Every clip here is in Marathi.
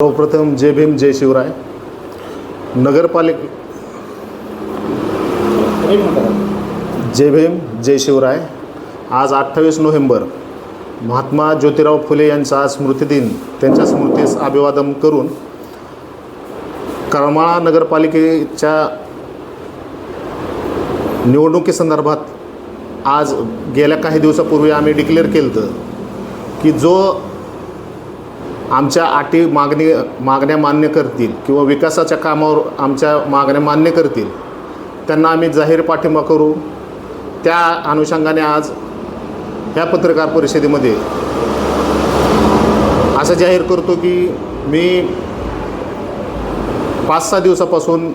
सर्वप्रथम जय भीम जय शिवराय. नगरपालिक जय भीम जय शिवराय. आज अठ्ठावीस नोव्हेंबर महात्मा ज्योतिराव फुले यांचा स्मृतिदिन त्यांच्या स्मृतीस अभिवादन करून करमाळा नगरपालिकेच्या निवडणुकीसंदर्भात आज गेल्या काही दिवसापूर्वी आम्ही डिक्लेअर केलं होतं की जो आमच्या अटी मागणी मागण्या मान्य करतील किंवा विकासाच्या कामावर आमच्या मागण्या मान्य करतील. त्यांना आम्ही जाहीर पाठिंबा करू. त्या अनुषंगाने आज ह्या पत्रकार परिषदेमध्ये असं जाहीर करतो की मी पाच सहा दिवसापासून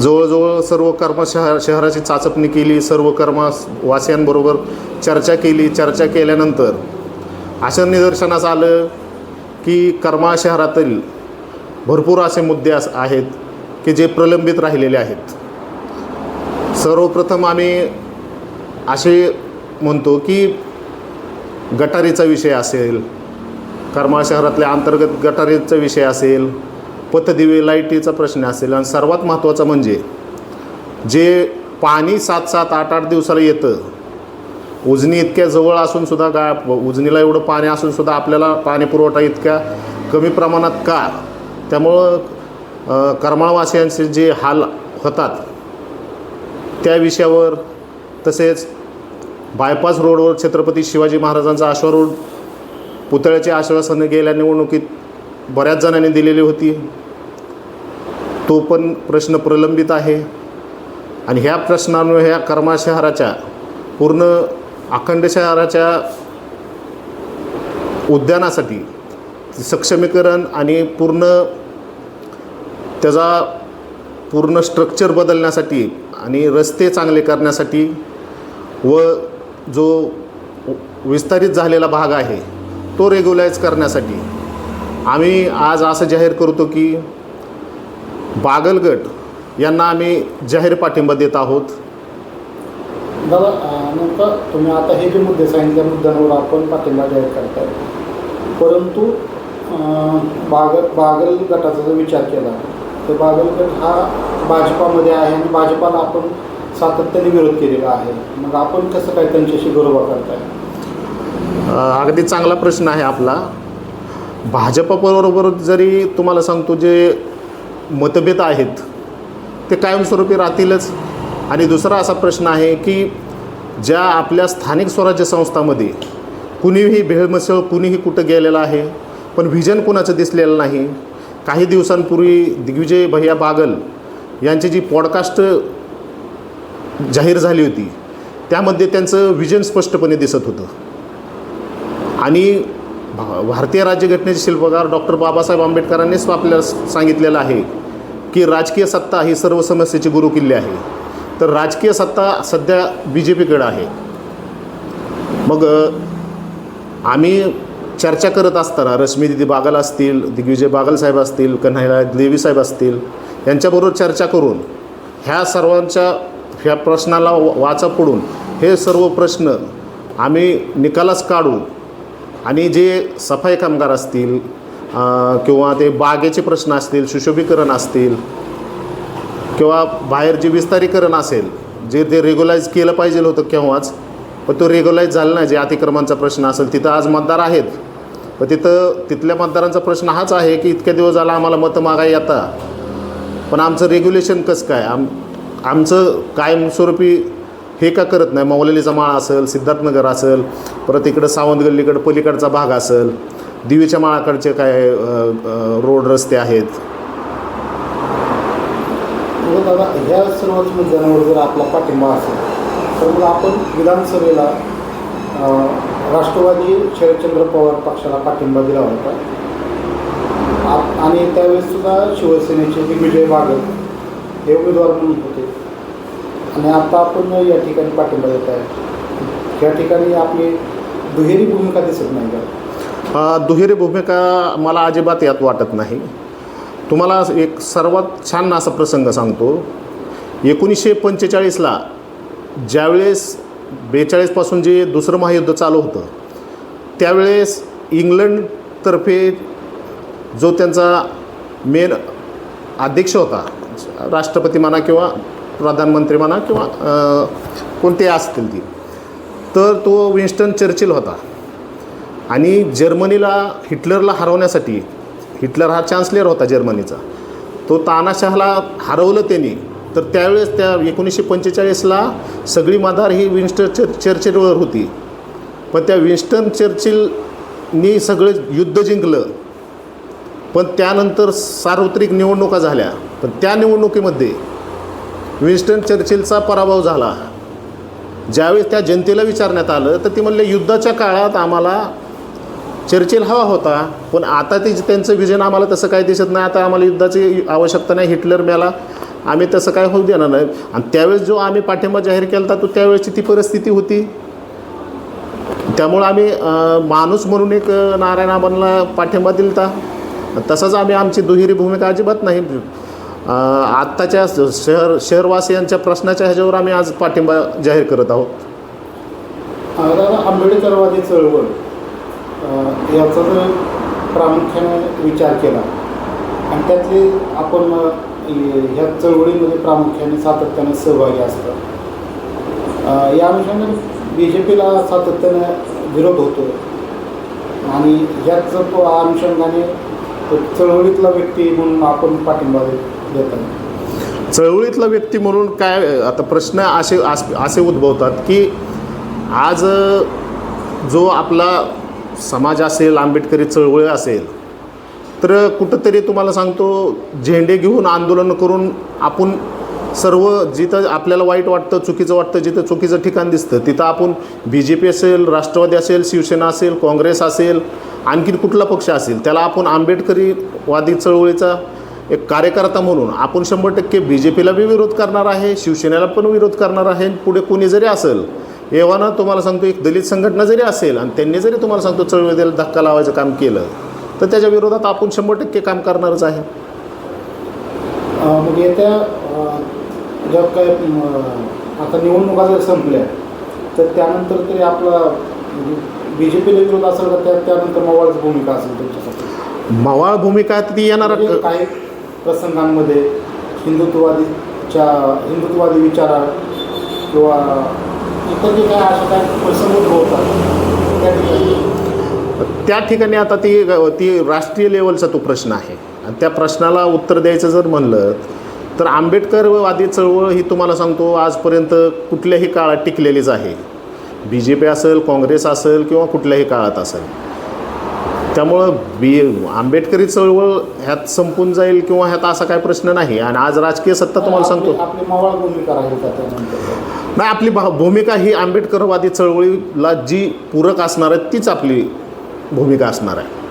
जवळजवळ सर्व कर्म शहर शहराची चाचपणी केली सर्व कर्मवासियांबरोबर चर्चा केली. चर्चा केल्यानंतर असं निदर्शनास आलं की कर्मा शहरातील भरपूर असे मुद्दे अस आहेत की जे प्रलंबित राहिलेले आहेत. सर्वप्रथम आम्ही असे म्हणतो की गटारीचा विषय असेल कर्मा शहरातल्या अंतर्गत गटारीचा विषय असेल पथदिवे लाईटीचा प्रश्न असेल आणि सर्वात महत्त्वाचा म्हणजे जे पाणी सात सात आठ आठ दिवसाला येतं उजनी इतक्या जवळ असून सुद्धा गा उजनीला एवढं पाणी असून सुद्धा आपल्याला पाणी पुरवठा इतक्या कमी प्रमाणात का? त्यामुळं करमाळवासियांचे जे हाल होतात त्या विषयावर तसेच बायपास रोडवर छत्रपती शिवाजी महाराजांचा आश्वारूढ पुतळ्याची आश्वासनं गेल्या निवडणुकीत बऱ्याच जणांनी दिलेली होती. तो पण प्रश्न प्रलंबित आहे. आणि ह्या प्रश्नांमुळे ह्या कर्मा शहराच्या पूर्ण अखंड शहराच्या उद्यानासाठी सक्षमीकरण आणि पूर्ण त्याचा पूर्ण स्ट्रक्चर बदलण्यासाठी आणि रस्ते चांगले करण्यासाठी व जो विस्तारित झालेला भाग आहे तो रेग्युलाइज करण्यासाठी आम्ही आज असं जाहीर करतो की बागलगट यांना आम्ही जाहीर पाठिंबा देत आहोत. दादा अं, नेमकं तुम्ही आता हे जे मुद्दे सांगितल्या मुद्द्यांवर आपण पाठिंबा जाहीर करताय. परंतु बागल बागल गटाचा जर विचार केला तर बागल गट हा भाजपामध्ये आहे आणि भाजपाला आपण सातत्याने विरोध केलेला आहे. मग आपण कसं काय त्यांच्याशी गरोबा करताय? अगदी चांगला प्रश्न आहे आपला. भाजपबरोबर जरी तुम्हाला सांगतो जे मतभेद आहेत ते कायमस्वरूपी राहतीलच. आणि दुसरा असा प्रश्न आहे की ज्या आपल्या स्थानिक स्वराज्य संस्थामध्ये कुणीही भेळमसळ कुणीही कुठं गेलेलं आहे पण व्हिजन कुणाचं दिसलेलं नाही काही दिवसांपूर्वी दिग्विजय भैया बागल यांची जी पॉडकास्ट जाहीर झाली होती त्यामध्ये त्यांचं विजन स्पष्टपणे दिसत होतं. आणि भा भारतीय राज्यघटनेचे शिल्पकार डॉक्टर बाबासाहेब आंबेडकरांनीच आपल्याला सांगितलेलं आहे की राजकीय सत्ता ही सर्व समस्येची गुरुकिल्ली आहे. तर राजकीय सत्ता सध्या बी जे पीकडं आहे. मग आम्ही चर्चा करत असताना रश्मी दिदी बागल असतील दिग्विजय बागल साहेब असतील कन्हैया देवी साहेब असतील यांच्याबरोबर चर्चा करून ह्या सर्वांच्या ह्या प्रश्नाला वा- वाचा पडून हे सर्व प्रश्न आम्ही निकालाच काढू आणि जे सफाई कामगार असतील किंवा ते बागेचे प्रश्न असतील सुशोभीकरण असतील किंवा बाहेर जे विस्तारीकरण असेल जे ते रेग्युलाइज केलं पाहिजे होतं केव्हाच पण तो रेग्युलाइज झाला नाही जे अतिक्रमणचा प्रश्न असेल तिथं आज मतदार आहेत. पण तिथं तिथल्या मतदारांचा प्रश्न हाच आहे की इतक्या दिवस झाला आम्हाला मतं मागाय येता. पण आमचं रेग्युलेशन कसं काय? आम आमचं कायमस्वरूपी हे का करत नाही? मौलेलीचा माळा असेल सिद्धार्थनगर असेल परत इकडं सावंत गल्लीकडं पलीकडचा भाग असेल दिवीच्या माळाकडचे काय रोड रस्ते आहेत मग दादा ह्या सर्वच मुद्द्यांवर जर आपला पाठिंबा असेल तर मग आपण विधानसभेला राष्ट्रवादी शरदचंद्र पवार पक्षाला पाठिंबा दिला होता. आणि त्यावेळेस सुद्धा शिवसेनेचे दिग्विजय बागल हे उमेदवार म्हणून होते. आणि आता आपण या ठिकाणी पाठिंबा देत आहे या ठिकाणी आपली दुहेरी भूमिका दिसत नाही का? दुहेरी भूमिका मला अजिबात यात वाटत नाही. तुम्हाला एक सर्वात छान असा प्रसंग सांगतो. एकोणीसशे पंचेचाळीसला ज्यावेळेस बेचाळीसपासून जे दुसरं महायुद्ध चालू होतं त्यावेळेस इंग्लंडतर्फे जो त्यांचा मेन अध्यक्ष होता राष्ट्रपती म्हणा किंवा प्रधानमंत्री म्हणा किंवा कोणते असतील ती तर तो विन्स्टन चर्चिल होता. आणि जर्मनीला हिटलरला हरवण्यासाठी हिटलर हा चान्सलर होता जर्मनीचा. तो तानाशहाला हरवलं त्यांनी. तर त्यावेळेस त्या एकोणीसशे पंचेचाळीसला सगळी मदार ही विन्स्टन चर्च चर्चिलवर होती. पण त्या विन्स्टन चर्चिलनी सगळं युद्ध जिंकलं. पण त्यानंतर सार्वत्रिक निवडणुका झाल्या. पण त्या निवडणुकीमध्ये विन्स्टन चर्चिलचा पराभव झाला. ज्यावेळेस त्या जनतेला विचारण्यात आलं तर ती म्हणले युद्धाच्या काळात आम्हाला चर्चिल हवा होता पण आता ते त्यांचं विजन आम्हाला तसं काही दिसत नाही. आता आम्हाला युद्धाची आवश्यकता नाही हिटलर मेला. आम्ही तसं काय होऊ देणार नाही. आणि त्यावेळेस जो आम्ही पाठिंबा जाहीर केला होता तो त्यावेळेसची ती परिस्थिती होती. त्यामुळं आम्ही माणूस म्हणून एक अं, नारायण दिला पाठिंबा तसंच आम्ही आमची दुहेरी भूमिका अजिबात नाही. आत्ताच्या शहर शहरवासियांच्या प्रश्नाच्या ह्याच्यावर आम्ही आज पाठिंबा जाहीर करत आहोत. आंबेडकरवादी चळवळ. याचा जर प्रामुख्याने विचार केला. आणि त्यातले आपण ह्या चळवळीमध्ये प्रामुख्याने सातत्याने सहभागी असतात या अनुषंगाने बी जे पीला सातत्याने विरोध होतो आणि ह्याच तो अनुषंगाने चळवळीतला व्यक्ती म्हणून आपण पाठिंबा देतो चळवळीतला व्यक्ती म्हणून काय आता प्रश्न असे अस- असे उद्भवतात की आज जो आपला समाज असेल आंबेडकरी चळवळ असेल तर कुठंतरी तुम्हाला सांगतो झेंडे घेऊन आंदोलन करून आपण सर्व जिथं आपल्याला वाईट वाटतं चुकीचं वाटतं जिथं चुकीचं ठिकाण दिसतं तिथं आपण बी जे पी असेल राष्ट्रवादी असेल शिवसेना असेल काँग्रेस असेल आणखीन कुठला पक्ष असेल त्याला आपण आंबेडकरीवादी चळवळीचा एक कार्यकर्ता म्हणून आपण शंभर टक्के बी जे पीला बी विरोध करणार आहे शिवसेनेला पण विरोध करणार आहे पुढे कोणी जरी असेल एव्हाना तुम्हाला सांगतो एक दलित संघटना जरी असेल आणि त्यांनी जरी तुम्हाला सांगतो चळवळीला धक्का लावायचं काम केलं तर त्याच्या विरोधात आपण शंभर टक्के काम करणारच आहे. मग येत्या ज्या काय आता निवडणुका जर संपल्या तर त्यानंतर तरी आपला बी जे पीला विरोध असेल का? त्या त्यानंतर मवाळच भूमिका असेल तुमच्यासाठी? मवाळ भूमिका ती येणार म्हणजे काही प्रसंगांमध्ये हिंदुत्ववादीच्या हिंदुत्ववादी विचारा किंवा इतर जे काय अशा काय प्रसंग उद्भवतात त्या ठिकाणी त्या ठिकाणी आता ती ती राष्ट्रीय लेवलचा तो प्रश्न आहे. आणि त्या प्रश्नाला उत्तर द्यायचं जर म्हणलं तर आंबेडकरवादी चळवळ ही तुम्हाला सांगतो आजपर्यंत कुठल्याही काळात टिकलेलीच आहे. बी जे पी असेल काँग्रेस असेल किंवा कुठल्याही काळात असेल. त्यामुळं बी आंबेडकरी चळवळ ह्यात संपून जाईल किंवा ह्यात असा काय प्रश्न नाही. आणि आज राजकीय सत्ता तुम्हाला सांगतो. नाही आपली भा भूमिका ही आंबेडकरवादी चळवळीला जी पूरक असणार आहे तीच आपली भूमिका असणार आहे.